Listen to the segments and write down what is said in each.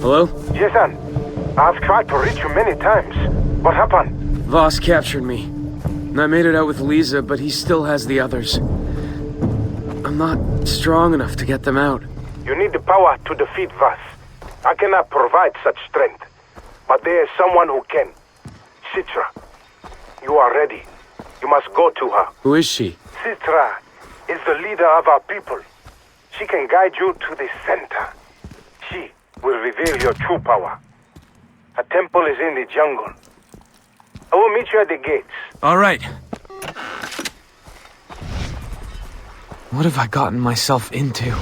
Hello? Jason, I've tried to reach you many times. What happened? Voss captured me. And I made it out with Lisa, but he still has the others. I'm not strong enough to get them out. You need the power to defeat Voss. I cannot provide such strength, but there is someone who can. Citra. You are ready. You must go to her. Who is she? Citra is the leader of our people. She can guide you to the center. Will reveal your true power. A temple is in the jungle. I will meet you at the gates. All right. What have I gotten myself into?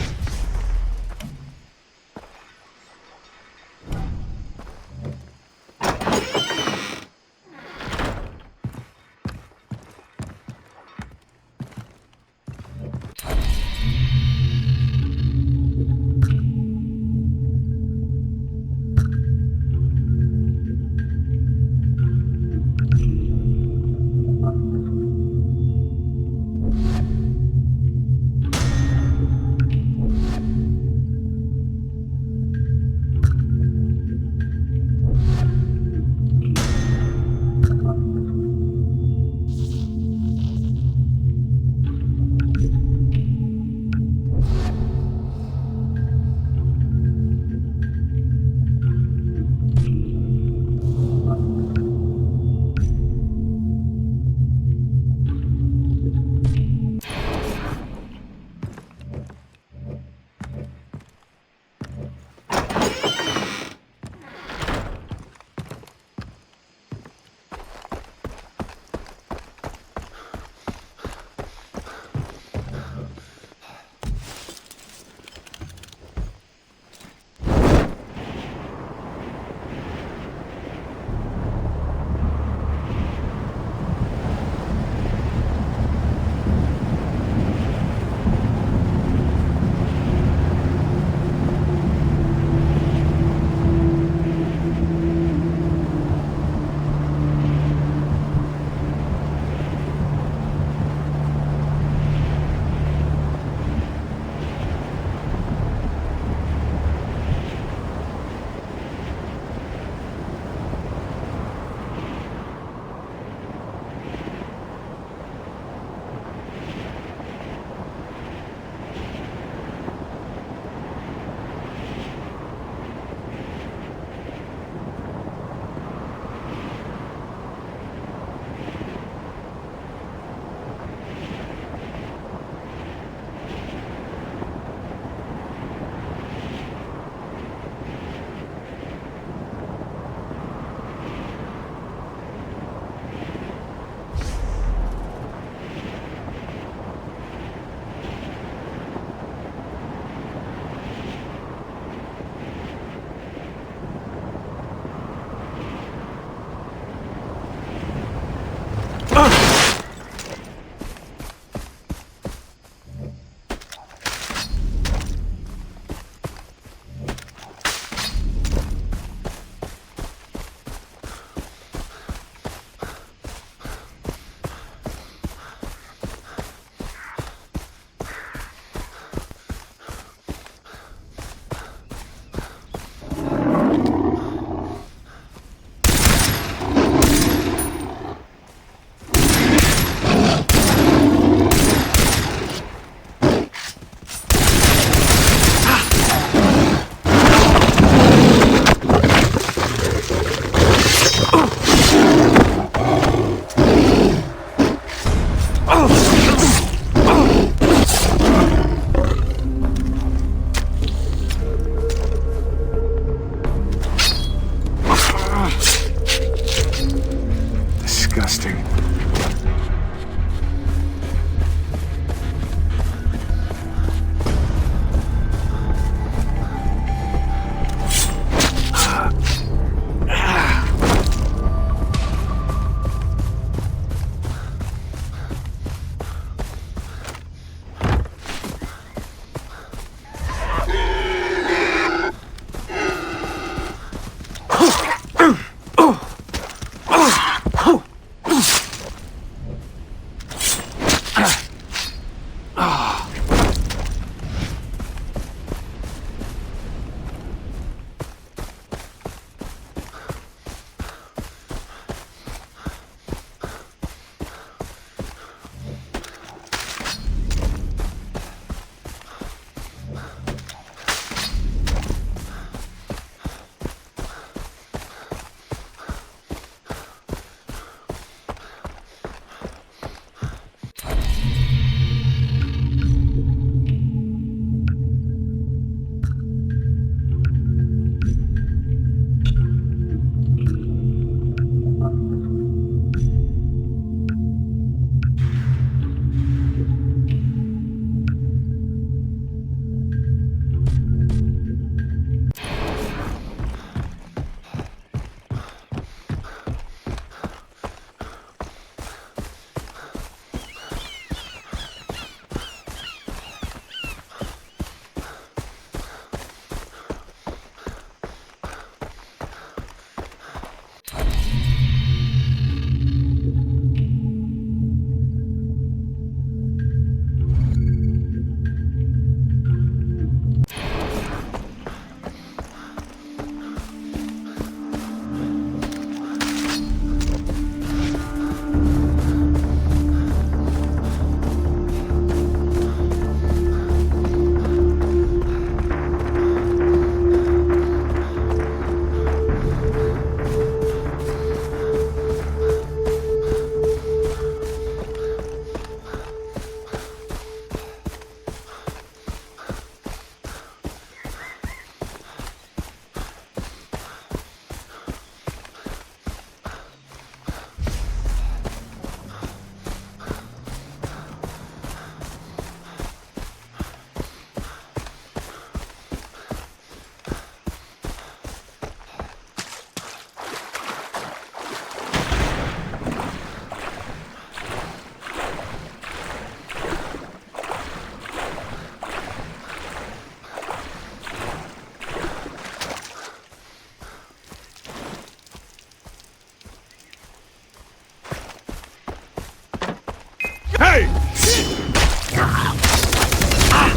Hey!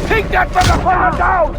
Take that motherfucker down!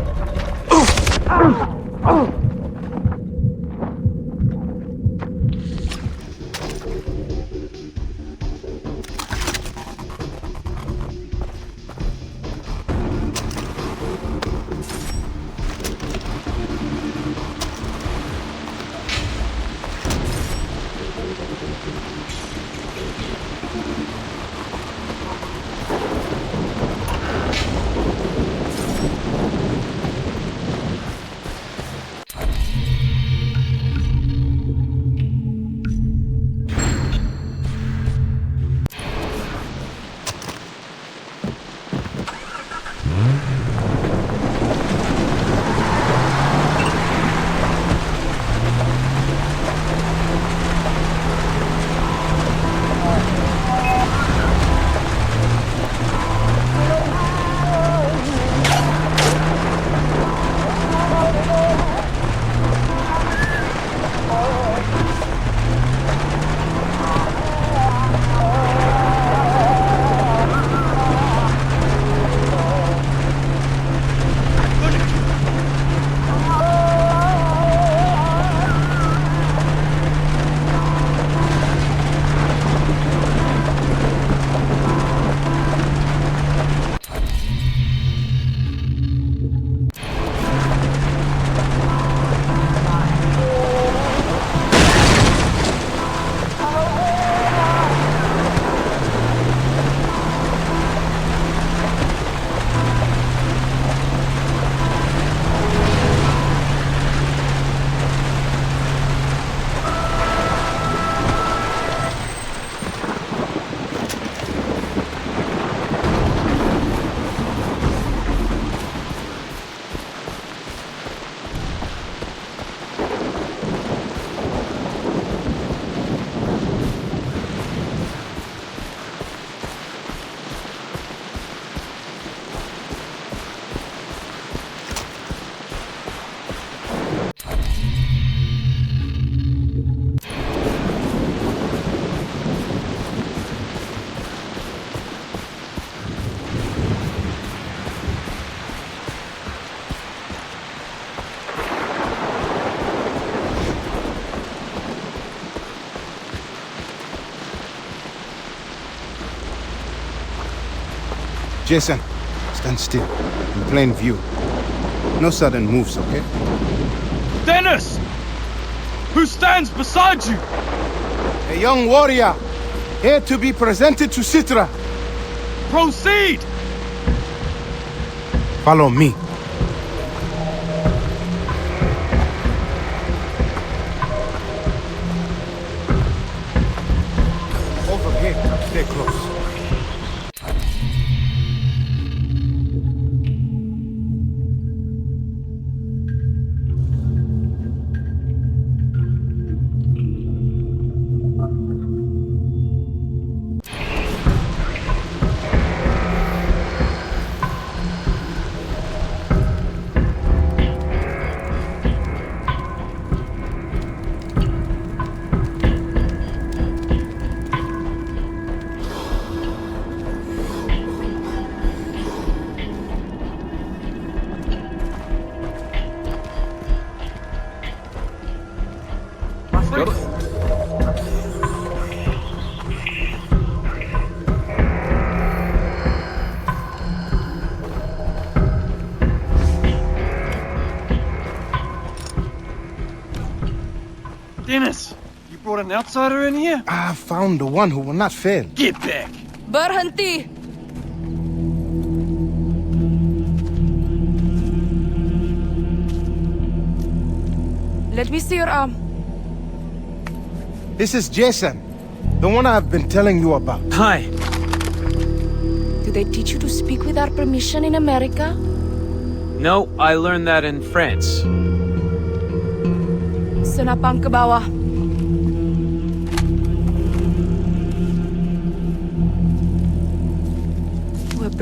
Jason, stand still. In plain view. No sudden moves, okay? Dennis! Who stands beside you? A young warrior, here to be presented to Citra. Proceed! Follow me. Over here. Stay close. Outsider in here? I found the one who will not fail. Get back! Berhenti! Let me see your arm. This is Jason, the one I've been telling you about. Hi. Do they teach you to speak without permission in America? No, I learned that in France. Senapang ke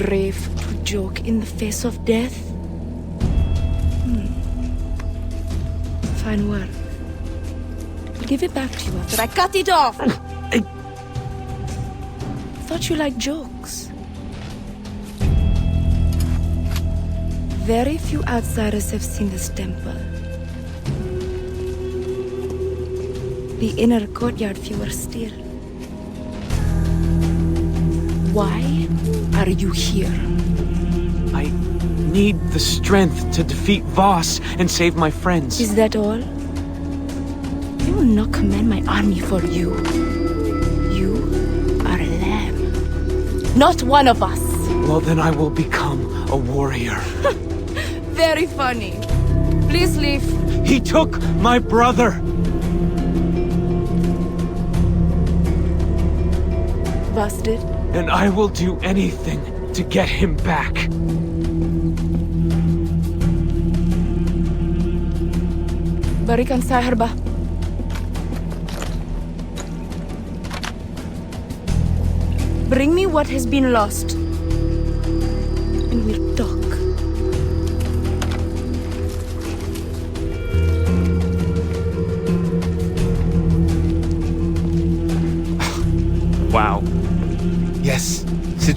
brave to joke in the face of death? Hmm. Fine work. I'll give it back to you after I cut it off. Thought you liked jokes. Very few outsiders have seen this temple. The inner courtyard fewer still. Why are you here? I need the strength to defeat Voss and save my friends. Is that all? I will not command my army for you. You are a lamb. Not one of us. Well, then I will become a warrior. Very funny. Please leave. He took my brother. Did. And I will do anything to get him back. Berikan saya herba. Bring me what has been lost. And we'll talk.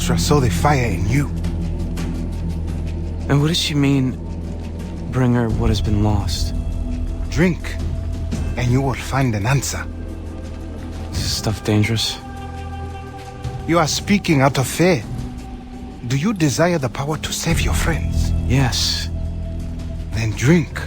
Citra saw the fire in you. And what does she mean, bring her what has been lost? Drink, and you will find an answer. Is this stuff dangerous? You are speaking out of fear. Do you desire the power to save your friends? Yes. Then drink.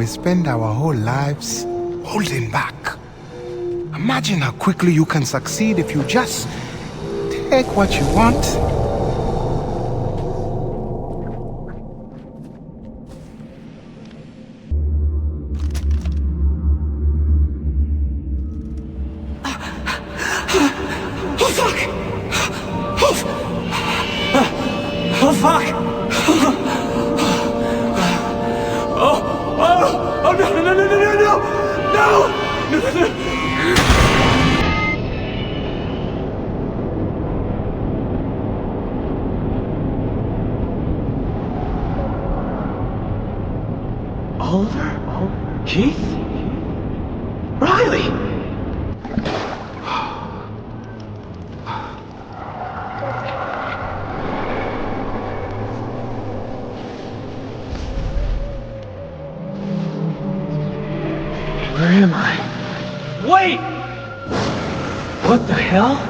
We spend our whole lives holding back. Imagine how quickly you can succeed if you just take what you want. Riley! Where am I? Wait! What the hell?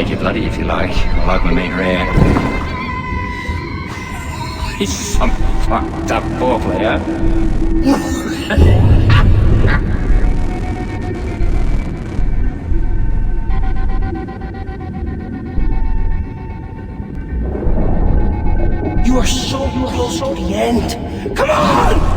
Take your bloody if you like. I like my meat rare. He's some fucked up poor player. You are so close to the end. Come on!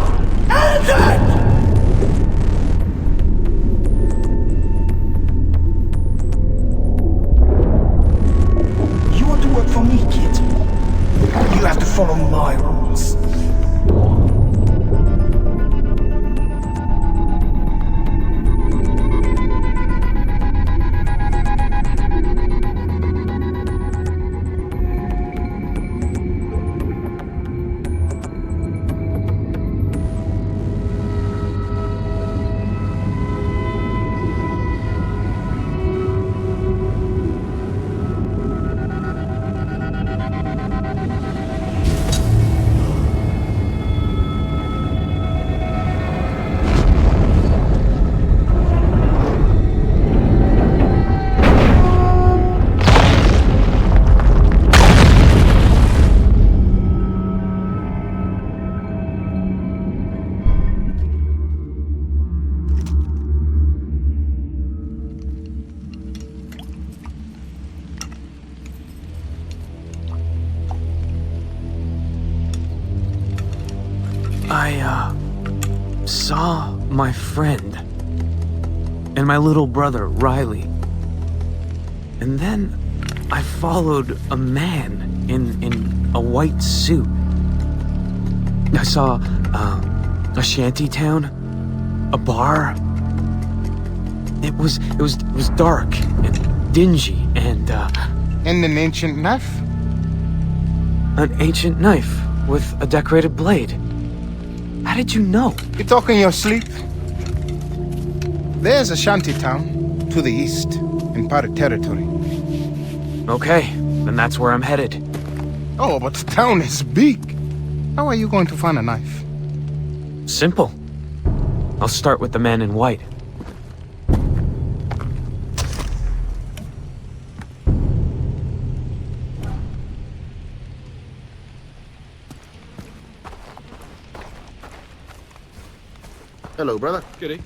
Saw my friend and my little brother, Riley. And then I followed a man in, in a white suit. I saw, uh, a shanty town, a bar. It was, it was, it was dark and dingy and, uh, And an ancient knife? an ancient knife with a decorated blade. How did you know? You talk in your sleep? There's a shanty town to the east in Pirate territory. Okay, then that's where I'm headed. Oh, but the town is big. How are you going to find a knife? Simple. I'll start with the man in white. Hello, brother. Kitty.